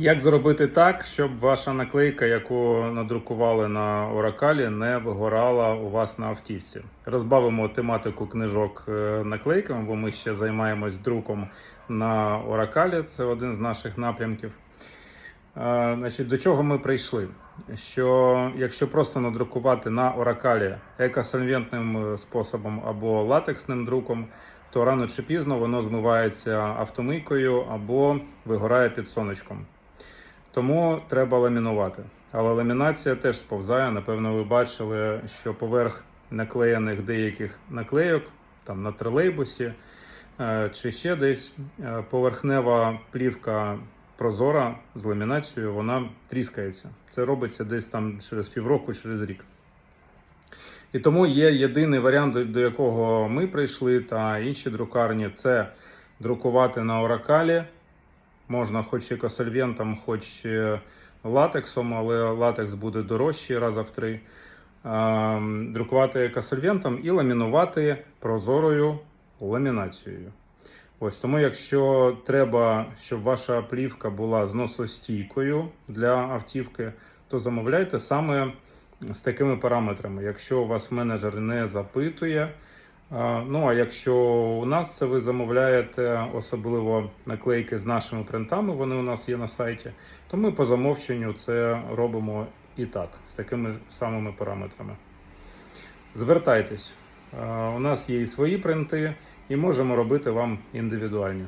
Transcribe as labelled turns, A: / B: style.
A: Як зробити так, щоб ваша наклейка, яку надрукували на Оракалі, не вигорала у вас на автівці? Розбавимо тематику книжок е, наклейками, бо ми ще займаємось друком на Оракалі. Це один з наших напрямків. Е, Значить, до чого ми прийшли? Що якщо просто надрукувати на Оракалі екосольвентним е, способом або латексним друком, то рано чи пізно воно змивається автомийкою або вигорає під сонечком. Тому треба ламінувати. Але ламінація теж сповзає. Напевно, ви бачили, що поверх наклеєних деяких наклейок, там на тролейбусі е, чи ще десь е, поверхнева плівка прозора з ламінацією, вона тріскається. Це робиться десь там через півроку, через рік. І тому є єдиний варіант, до- до якого ми прийшли, та інші друкарні це друкувати на оракалі. Можна хоч екосольвентом, хоч е, латексом, але латекс буде дорожчий раза в три. Друкувати екосольвентом і ламінувати прозорою ламінацією. Ось тому, якщо треба, щоб ваша плівка була зносостійкою для автівки, то замовляйте саме з такими параметрами. Якщо у вас менеджер не запитує, ну а якщо у нас це ви замовляєте, особливо наклейки з нашими принтами, вони у нас є на сайті, то ми по замовченню це робимо і так, з такими самими параметрами. Звертайтесь, у нас є і свої принти, і можемо робити вам індивідуальні.